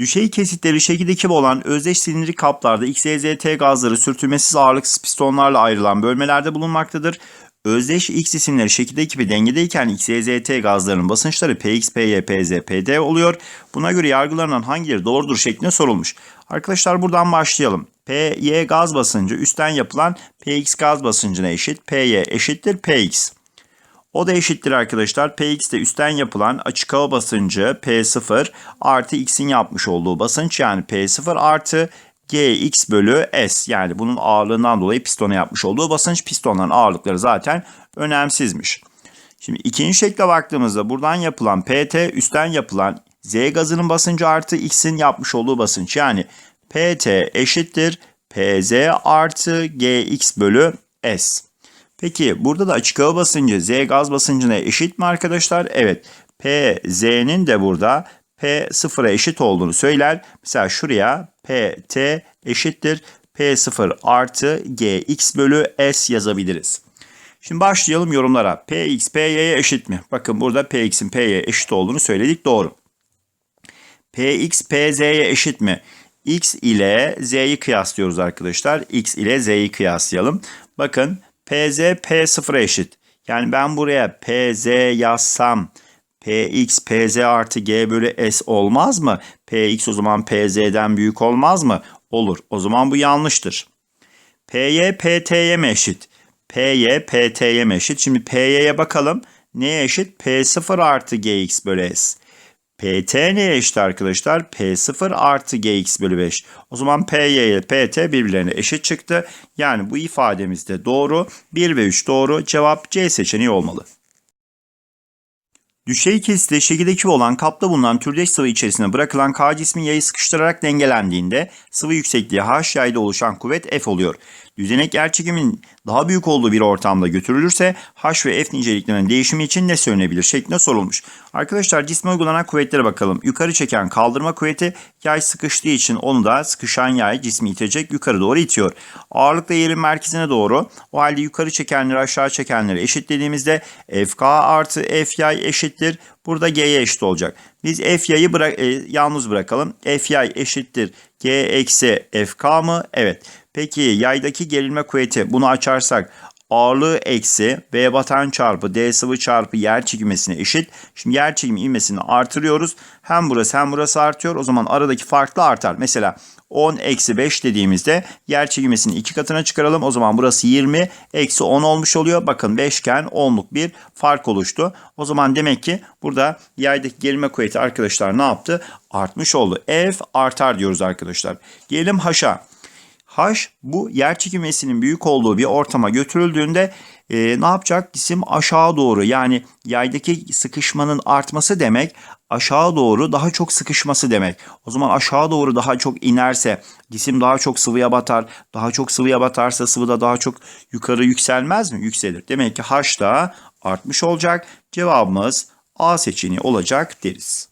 Düşey kesitleri şekilde gibi olan özdeş silindirik kaplarda XYZT gazları sürtünmesiz ağırlıksız pistonlarla ayrılan bölmelerde bulunmaktadır. Özdeş X cisimleri şekilde gibi dengedeyken XYZT gazlarının basınçları Px, Py, Pz, Pd oluyor. Buna göre yargılanan hangileri doğrudur şeklinde sorulmuş. Arkadaşlar buradan başlayalım. Py gaz basıncı üstten yapılan Px gaz basıncına eşit. Py eşittir Px. O da eşittir arkadaşlar. Px de üstten yapılan açık hava basıncı P0 artı x'in yapmış olduğu basınç yani P0 artı Gx bölü S. Yani bunun ağırlığından dolayı pistona yapmış olduğu basınç. Pistonların ağırlıkları zaten önemsizmiş. Şimdi ikinci şekle baktığımızda buradan yapılan PT üstten yapılan Z gazının basıncı artı X'in yapmış olduğu basınç. Yani PT eşittir PZ artı Gx bölü S. Peki burada da açık hava basıncı Z gaz basıncına eşit mi arkadaşlar? Evet. PZ'nin de burada P0'a eşit olduğunu söyler. Mesela şuraya PT eşittir P0 artı Gx bölü S yazabiliriz. Şimdi başlayalım yorumlara. Px Py'ye eşit mi? Bakın burada Px'in P'ye eşit olduğunu söyledik. Doğru. Px Pz'ye eşit mi? X ile Z'yi kıyaslıyoruz arkadaşlar. X ile Z'yi kıyaslayalım. Bakın Pz P0'a eşit. Yani ben buraya Pz yazsam Px Pz artı G bölü S olmaz mı? Px o zaman Pz'den büyük olmaz mı? Olur. O zaman bu yanlıştır. Py Pt'ye mi eşit? Py Pt'ye mi eşit? Şimdi Py'ye bakalım. Neye eşit? P0 artı Gx bölü S. PT neye eşit arkadaşlar? P0 artı Gx bölü 5. O zaman Py ile Pt birbirlerine eşit çıktı. Yani bu ifademiz de doğru. 1 ve 3 doğru. Cevap C seçeneği olmalı. Düşey kesite şekildeki olan kapta bulunan türdeş sıvı içerisine bırakılan K cismi yayı sıkıştırarak dengelendiğinde sıvı yüksekliği H yayda oluşan kuvvet F oluyor. Düzenek yerçekimin daha büyük olduğu bir ortamda götürülürse H ve F niceliklerinin değişimi için ne söylenebilir şeklinde sorulmuş. Arkadaşlar cisme uygulanan kuvvetlere bakalım. Yukarı çeken kaldırma kuvveti yay sıkıştığı için onu da sıkışan yay cismi itecek yukarı doğru itiyor. Ağırlık da yerin merkezine doğru. O halde yukarı çekenleri aşağı çekenleri eşitlediğimizde FK artı F yay eşittir. Burada G'ye eşit olacak. Biz F yayı e, yalnız bırakalım. F yay eşittir. G eksi FK mı? Evet. Peki yaydaki gerilme kuvveti bunu açarsak ağırlığı eksi V batan çarpı D sıvı çarpı yer çekimesine eşit. Şimdi yer çekimi ivmesini artırıyoruz. Hem burası hem burası artıyor. O zaman aradaki fark da artar. Mesela 10 eksi 5 dediğimizde yer çekimesini iki katına çıkaralım. O zaman burası 20 eksi 10 olmuş oluyor. Bakın 5 iken 10'luk bir fark oluştu. O zaman demek ki burada yaydaki gerilme kuvveti arkadaşlar ne yaptı? Artmış oldu. F artar diyoruz arkadaşlar. Gelelim H'a. H bu yer çekimesinin büyük olduğu bir ortama götürüldüğünde e, ne yapacak? Cisim aşağı doğru yani yaydaki sıkışmanın artması demek aşağı doğru daha çok sıkışması demek. O zaman aşağı doğru daha çok inerse cisim daha çok sıvıya batar. Daha çok sıvıya batarsa sıvı da daha çok yukarı yükselmez mi? Yükselir. Demek ki H da artmış olacak. Cevabımız A seçeneği olacak deriz.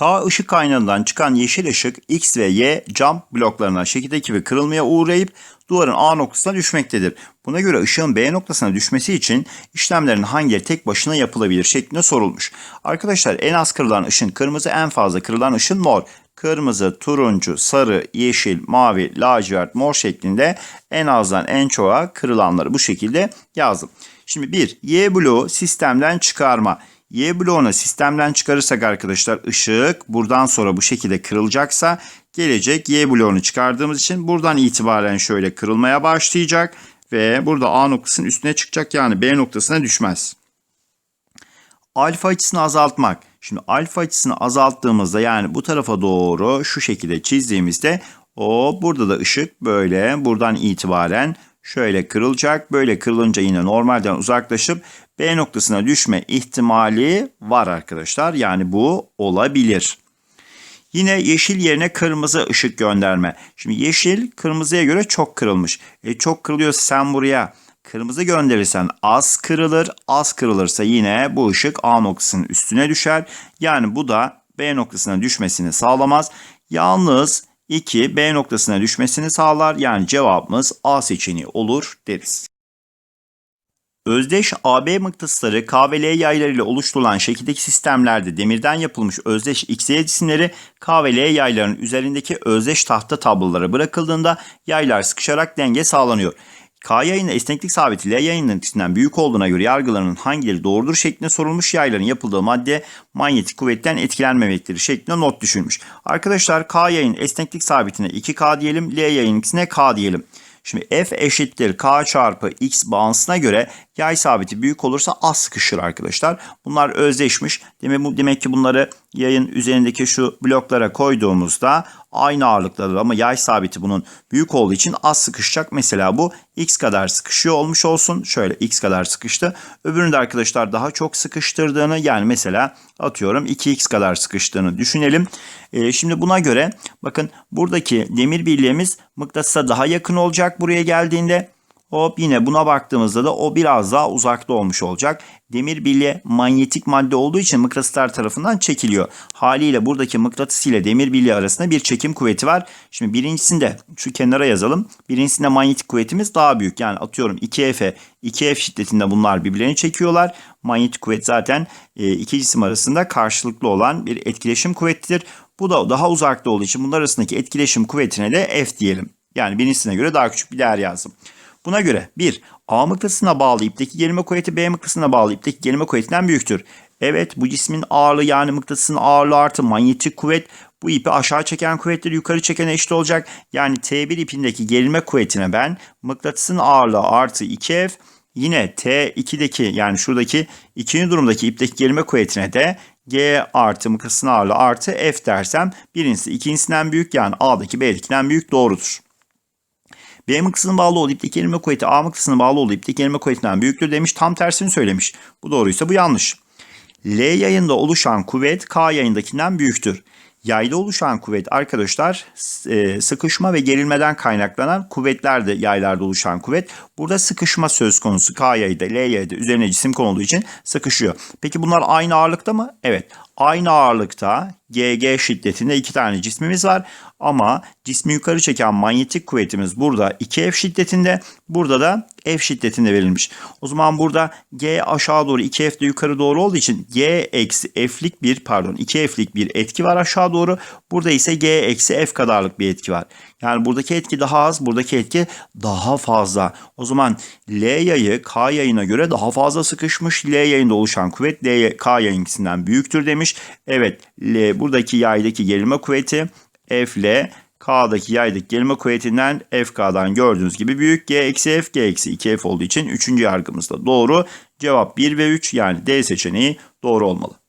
K ışık kaynağından çıkan yeşil ışık X ve Y cam bloklarına şekildeki gibi kırılmaya uğrayıp duvarın A noktasına düşmektedir. Buna göre ışığın B noktasına düşmesi için işlemlerin hangileri tek başına yapılabilir şeklinde sorulmuş. Arkadaşlar en az kırılan ışın kırmızı en fazla kırılan ışın mor. Kırmızı, turuncu, sarı, yeşil, mavi, lacivert, mor şeklinde en azdan en çoğa kırılanları bu şekilde yazdım. Şimdi bir Y bloğu sistemden çıkarma. Y bloğunu sistemden çıkarırsak arkadaşlar ışık buradan sonra bu şekilde kırılacaksa gelecek Y bloğunu çıkardığımız için buradan itibaren şöyle kırılmaya başlayacak ve burada A noktasının üstüne çıkacak yani B noktasına düşmez. Alfa açısını azaltmak. Şimdi alfa açısını azalttığımızda yani bu tarafa doğru şu şekilde çizdiğimizde o burada da ışık böyle buradan itibaren şöyle kırılacak. Böyle kırılınca yine normalden uzaklaşıp B noktasına düşme ihtimali var arkadaşlar. Yani bu olabilir. Yine yeşil yerine kırmızı ışık gönderme. Şimdi yeşil kırmızıya göre çok kırılmış. E çok kırılıyorsa sen buraya kırmızı gönderirsen az kırılır. Az kırılırsa yine bu ışık A noktasının üstüne düşer. Yani bu da B noktasına düşmesini sağlamaz. Yalnız 2 B noktasına düşmesini sağlar. Yani cevabımız A seçeneği olur deriz. Özdeş AB mıknatısları K ve L yaylarıyla oluşturulan şekildeki sistemlerde demirden yapılmış özdeş X, Y cisimleri K ve L yaylarının üzerindeki özdeş tahta tablolara bırakıldığında yaylar sıkışarak denge sağlanıyor. K yayının esneklik sabiti L yayının etkisinden büyük olduğuna göre yargılarının hangileri doğrudur şeklinde sorulmuş yayların yapıldığı madde manyetik kuvvetten etkilenmemektir şeklinde not düşülmüş. Arkadaşlar K yayın esneklik sabitine 2K diyelim, L yayınkisine K diyelim. Şimdi F eşittir K çarpı X bağıntısına göre yay sabiti büyük olursa az sıkışır arkadaşlar. Bunlar özdeşmiş. Demek, demek ki bunları yayın üzerindeki şu bloklara koyduğumuzda aynı ağırlıktadır ama yay sabiti bunun büyük olduğu için az sıkışacak. Mesela bu X kadar sıkışıyor olmuş olsun. Şöyle X kadar sıkıştı. Öbüründe arkadaşlar daha çok sıkıştırdığını yani mesela atıyorum 2X kadar sıkıştığını düşünelim. Ee, şimdi buna göre bakın buradaki demir bilyemiz mıknatısa daha yakın olacak buraya geldiğinde. Hop yine buna baktığımızda da o biraz daha uzakta olmuş olacak. Demir bilye manyetik madde olduğu için mıknatıslar tarafından çekiliyor. Haliyle buradaki mıknatıs ile demir bilye arasında bir çekim kuvveti var. Şimdi birincisinde şu kenara yazalım. Birincisinde manyetik kuvvetimiz daha büyük. Yani atıyorum 2F'e 2F şiddetinde bunlar birbirlerini çekiyorlar. Manyetik kuvvet zaten e, iki cisim arasında karşılıklı olan bir etkileşim kuvvetidir. Bu da daha uzakta olduğu için bunlar arasındaki etkileşim kuvvetine de F diyelim. Yani birincisine göre daha küçük bir değer yazdım. Buna göre 1. A mıknatısına bağlı ipteki gerilme kuvveti B mıknatısına bağlı ipteki gerilme kuvvetinden büyüktür. Evet bu cismin ağırlığı yani mıknatısın ağırlığı artı manyetik kuvvet bu ipi aşağı çeken kuvvetleri yukarı çekene eşit olacak. Yani T1 ipindeki gerilme kuvvetine ben mıknatısın ağırlığı artı 2F yine T2'deki yani şuradaki ikinci durumdaki ipteki gerilme kuvvetine de G artı mıknatısın ağırlığı artı F dersem birincisi ikincisinden büyük yani A'daki B'dekinden büyük doğrudur. B mıknatısının bağlı olduğu ipteki gerilme kuvveti A mıknatısının bağlı olduğu ipteki gerilme kuvvetinden büyüktür demiş. Tam tersini söylemiş. Bu doğruysa bu yanlış. L yayında oluşan kuvvet K yayındakinden büyüktür. Yayda oluşan kuvvet arkadaşlar e, sıkışma ve gerilmeden kaynaklanan kuvvetlerde yaylarda oluşan kuvvet. Burada sıkışma söz konusu K yayda L yayda üzerine cisim konulduğu için sıkışıyor. Peki bunlar aynı ağırlıkta mı? Evet. Aynı ağırlıkta GG şiddetinde iki tane cismimiz var. Ama cismi yukarı çeken manyetik kuvvetimiz burada 2F şiddetinde. Burada da F şiddetinde verilmiş. O zaman burada G aşağı doğru 2F de yukarı doğru olduğu için G eksi F'lik bir pardon 2F'lik bir etki var aşağı doğru. Burada ise G eksi F kadarlık bir etki var. Yani buradaki etki daha az, buradaki etki daha fazla. O zaman L yayı K yayına göre daha fazla sıkışmış. L yayında oluşan kuvvet L, K yayınkisinden büyüktür demiş. Evet, L, buradaki yaydaki gerilme kuvveti F L K'daki yaydaki gerilme kuvvetinden FK'dan gördüğünüz gibi büyük. G eksi F, G eksi 2F olduğu için 3. yargımız da doğru. Cevap 1 ve 3 yani D seçeneği doğru olmalı.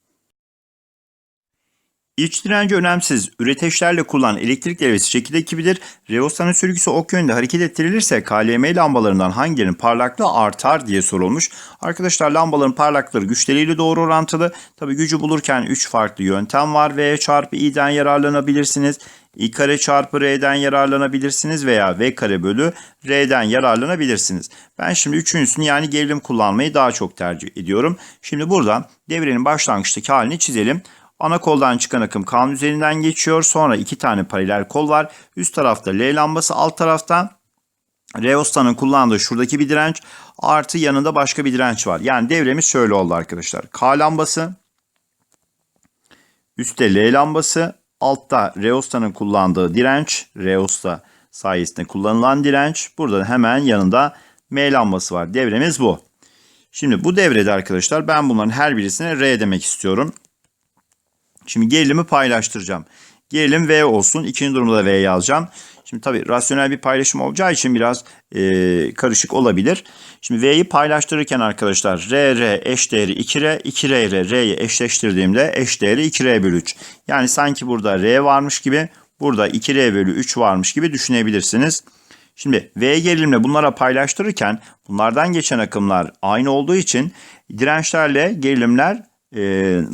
İç direnci önemsiz. Üreteçlerle kullanılan elektrik devresi şekilde kibidir. Reostanın sürgüsü ok yönünde hareket ettirilirse KLM lambalarından hangilerinin parlaklığı artar diye sorulmuş. Arkadaşlar lambaların parlaklıkları güçleriyle doğru orantılı. Tabi gücü bulurken 3 farklı yöntem var. V çarpı i'den yararlanabilirsiniz. i kare çarpı r'den yararlanabilirsiniz veya v kare bölü r'den yararlanabilirsiniz. Ben şimdi üçüncüsünü yani gerilim kullanmayı daha çok tercih ediyorum. Şimdi burada devrenin başlangıçtaki halini çizelim. Ana koldan çıkan akım K'nın üzerinden geçiyor. Sonra iki tane paralel kol var. Üst tarafta L lambası, alt tarafta Reosta'nın kullandığı şuradaki bir direnç artı yanında başka bir direnç var. Yani devremiz şöyle oldu arkadaşlar. K lambası, üstte L lambası, altta Reosta'nın kullandığı direnç, Reosta sayesinde kullanılan direnç. Burada hemen yanında M lambası var. Devremiz bu. Şimdi bu devrede arkadaşlar ben bunların her birisine R demek istiyorum. Şimdi gerilimi paylaştıracağım. Gerilim V olsun. İkinci durumda da V yazacağım. Şimdi tabii rasyonel bir paylaşım olacağı için biraz e, karışık olabilir. Şimdi V'yi paylaştırırken arkadaşlar R, R eş değeri 2R, 2R ile R'yi eşleştirdiğimde eş değeri 2R bölü 3. Yani sanki burada R varmış gibi burada 2R bölü 3 varmış gibi düşünebilirsiniz. Şimdi V gerilimle bunlara paylaştırırken bunlardan geçen akımlar aynı olduğu için dirençlerle gerilimler e,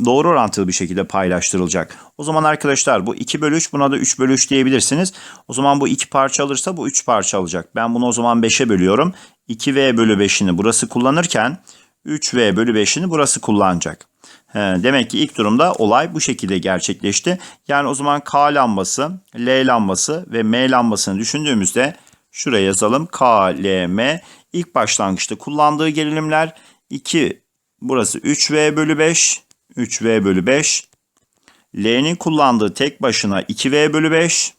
doğru orantılı bir şekilde paylaştırılacak. O zaman arkadaşlar bu 2 bölü 3 buna da 3 bölü 3 diyebilirsiniz. O zaman bu 2 parça alırsa bu 3 parça alacak. Ben bunu o zaman 5'e bölüyorum. 2V bölü 5'ini burası kullanırken 3V bölü 5'ini burası kullanacak. He, demek ki ilk durumda olay bu şekilde gerçekleşti. Yani o zaman K lambası, L lambası ve M lambasını düşündüğümüzde şuraya yazalım. K, L, M İlk başlangıçta kullandığı gerilimler 2 burası 3V bölü 5 3V bölü 5 L'nin kullandığı tek başına 2V bölü 5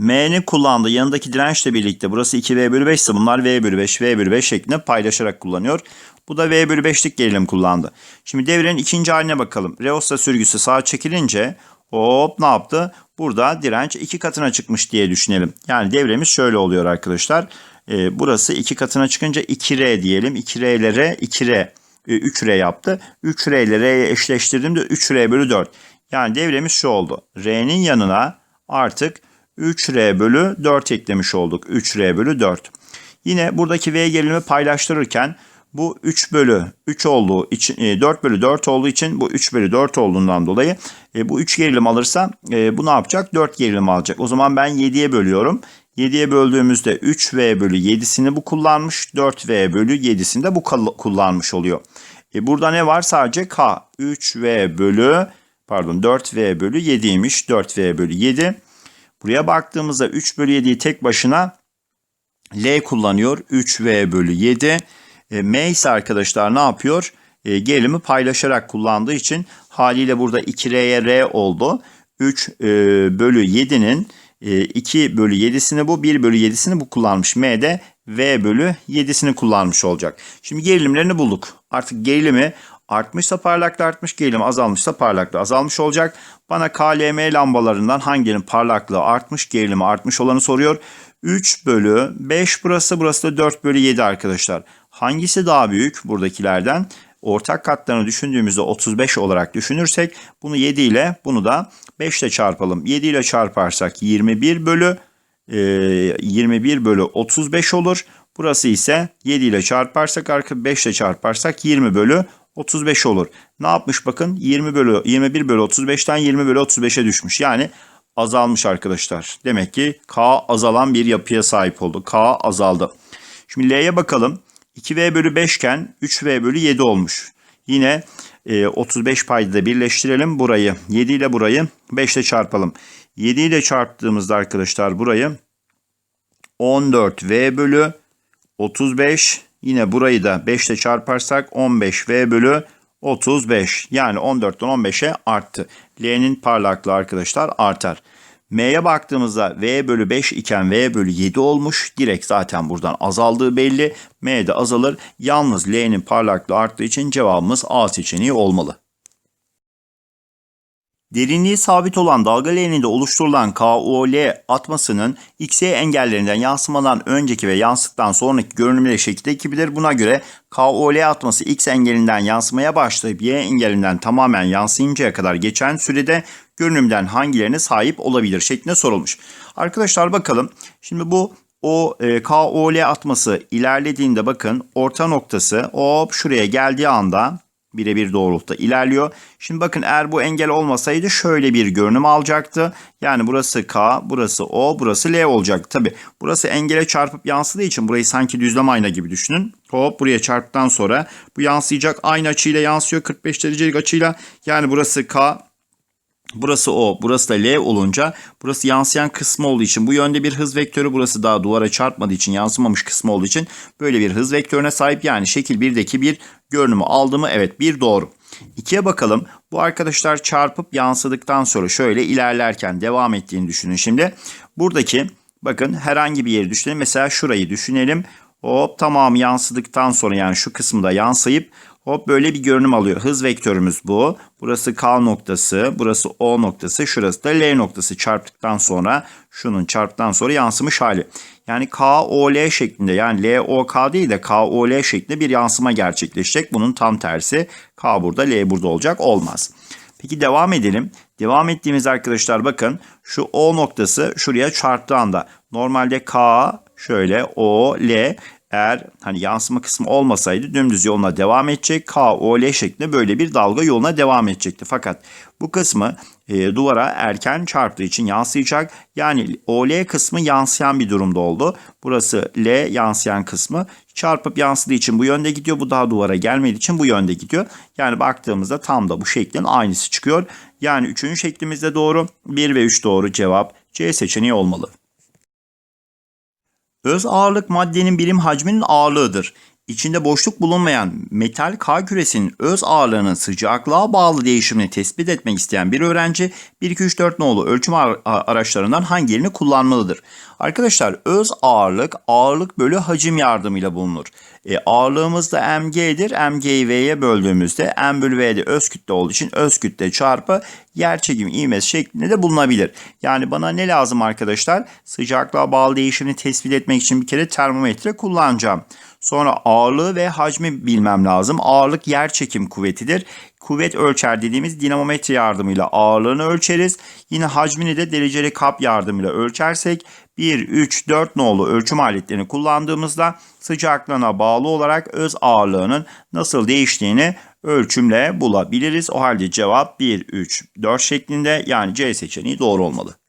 M'nin kullandığı yanındaki dirençle birlikte burası 2V bölü 5 ise bunlar V bölü 5, V bölü 5 şeklinde paylaşarak kullanıyor. Bu da V bölü 5'lik gerilim kullandı. Şimdi devrenin ikinci haline bakalım. Reosta sürgüsü sağa çekilince hop ne yaptı? Burada direnç iki katına çıkmış diye düşünelim. Yani devremiz şöyle oluyor arkadaşlar. Ee, burası iki katına çıkınca 2R diyelim. 2R ile R, 2R. 3R yaptı. 3R ile R'ye eşleştirdiğimde 3R bölü 4. Yani devremiz şu oldu. R'nin yanına artık 3R bölü 4 eklemiş olduk. 3R bölü 4. Yine buradaki V gerilimi paylaştırırken bu 3 bölü 3 olduğu için 4 bölü 4 olduğu için bu 3 bölü 4 olduğundan dolayı e, bu 3 gerilim alırsa e, bu ne yapacak? 4 gerilim alacak. O zaman ben 7'ye bölüyorum. 7'ye böldüğümüzde 3V bölü 7'sini bu kullanmış. 4V bölü 7'sini de bu kullanmış oluyor. E, burada ne var? Sadece K. 3V bölü pardon 4V bölü 7'ymiş. 4V bölü 7. Buraya baktığımızda 3 bölü 7'yi tek başına L kullanıyor. 3V bölü 7. E, M ise arkadaşlar ne yapıyor? E, gerilimi paylaşarak kullandığı için haliyle burada 2R'ye R oldu. 3 e, bölü 7'nin e, 2 bölü 7'sini bu 1 bölü 7'sini bu kullanmış. M de V bölü 7'sini kullanmış olacak. Şimdi gerilimlerini bulduk. Artık gerilimi artmışsa parlaklığı artmış, gerilim azalmışsa parlaklığı azalmış olacak. Bana KLM lambalarından hanginin parlaklığı artmış, gerilimi artmış olanı soruyor. 3 bölü 5 burası, burası da 4 bölü 7 arkadaşlar. Hangisi daha büyük buradakilerden? Ortak katlarını düşündüğümüzde 35 olarak düşünürsek bunu 7 ile bunu da 5 ile çarpalım. 7 ile çarparsak 21 bölü e, 21 bölü 35 olur. Burası ise 7 ile çarparsak arka 5 ile çarparsak 20 bölü 35 olur. Ne yapmış bakın 20 bölü 21 bölü 35'ten 20 bölü 35'e düşmüş. Yani azalmış arkadaşlar. Demek ki K azalan bir yapıya sahip oldu. K azaldı. Şimdi L'ye bakalım. 2V bölü 5 iken 3V bölü 7 olmuş. Yine e, 35 payda da birleştirelim. Burayı 7 ile burayı 5 ile çarpalım. 7 ile çarptığımızda arkadaşlar burayı 14V bölü 35 yine burayı da 5 ile çarparsak 15V bölü 35 yani 14'ten 15'e arttı. L'nin parlaklığı arkadaşlar artar. M'ye baktığımızda V bölü 5 iken V bölü 7 olmuş. Direkt zaten buradan azaldığı belli. M'de azalır. Yalnız L'nin parlaklığı arttığı için cevabımız A seçeneği olmalı. Derinliği sabit olan dalga leğeninde oluşturulan KOL atmasının XY engellerinden yansımadan önceki ve yansıttan sonraki görünümüyle şekilde ekibilir. Buna göre KOL atması X engelinden yansımaya başlayıp Y engelinden tamamen yansıyıncaya kadar geçen sürede görünümden hangilerine sahip olabilir şeklinde sorulmuş. Arkadaşlar bakalım. Şimdi bu o e, KOL atması ilerlediğinde bakın orta noktası hop şuraya geldiği anda birebir doğrultuda ilerliyor. Şimdi bakın eğer bu engel olmasaydı şöyle bir görünüm alacaktı. Yani burası K, burası O, burası L olacak. Tabi burası engele çarpıp yansıdığı için burayı sanki düzlem ayna gibi düşünün. Hop buraya çarptıktan sonra bu yansıyacak aynı açıyla yansıyor 45 derecelik açıyla. Yani burası K, Burası O, burası da L olunca burası yansıyan kısmı olduğu için bu yönde bir hız vektörü burası daha duvara çarpmadığı için yansımamış kısmı olduğu için böyle bir hız vektörüne sahip yani şekil 1'deki bir görünümü aldı mı? Evet bir doğru. 2'ye bakalım. Bu arkadaşlar çarpıp yansıdıktan sonra şöyle ilerlerken devam ettiğini düşünün. Şimdi buradaki bakın herhangi bir yeri düşünelim. Mesela şurayı düşünelim. Hop tamam yansıdıktan sonra yani şu kısımda yansıyıp Hop böyle bir görünüm alıyor. Hız vektörümüz bu. Burası K noktası, burası O noktası, şurası da L noktası çarptıktan sonra şunun çarptıktan sonra yansımış hali. Yani K, O, L şeklinde yani L, O, K değil de K, O, L şeklinde bir yansıma gerçekleşecek. Bunun tam tersi K burada, L burada olacak. Olmaz. Peki devam edelim. Devam ettiğimiz arkadaşlar bakın şu O noktası şuraya çarptığı anda normalde K şöyle O, L eğer hani yansıma kısmı olmasaydı dümdüz yoluna devam edecek. K, O, L şeklinde böyle bir dalga yoluna devam edecekti. Fakat bu kısmı e, duvara erken çarptığı için yansıyacak. Yani O, L kısmı yansıyan bir durumda oldu. Burası L yansıyan kısmı çarpıp yansıdığı için bu yönde gidiyor. Bu daha duvara gelmediği için bu yönde gidiyor. Yani baktığımızda tam da bu şeklin aynısı çıkıyor. Yani üçüncü şeklimizde doğru. 1 ve 3 doğru cevap C seçeneği olmalı. Öz ağırlık maddenin birim hacminin ağırlığıdır. İçinde boşluk bulunmayan metal K küresinin öz ağırlığının sıcaklığa bağlı değişimini tespit etmek isteyen bir öğrenci 1 2 3 4 nolu ölçüm ar- araçlarından hangilerini kullanmalıdır? Arkadaşlar öz ağırlık ağırlık bölü hacim yardımıyla bulunur. E, ağırlığımız da mg'dir. mg'yi v'ye böldüğümüzde m bölü v'de öz kütle olduğu için öz kütle çarpı yer çekimi ivmesi şeklinde de bulunabilir. Yani bana ne lazım arkadaşlar? Sıcaklığa bağlı değişimini tespit etmek için bir kere termometre kullanacağım. Sonra ağırlığı ve hacmi bilmem lazım. Ağırlık yer çekim kuvvetidir. Kuvvet ölçer dediğimiz dinamometre yardımıyla ağırlığını ölçeriz. Yine hacmini de dereceli kap yardımıyla ölçersek 1, 3, 4 nolu ölçüm aletlerini kullandığımızda sıcaklığına bağlı olarak öz ağırlığının nasıl değiştiğini ölçümle bulabiliriz. O halde cevap 1, 3, 4 şeklinde yani C seçeneği doğru olmalı.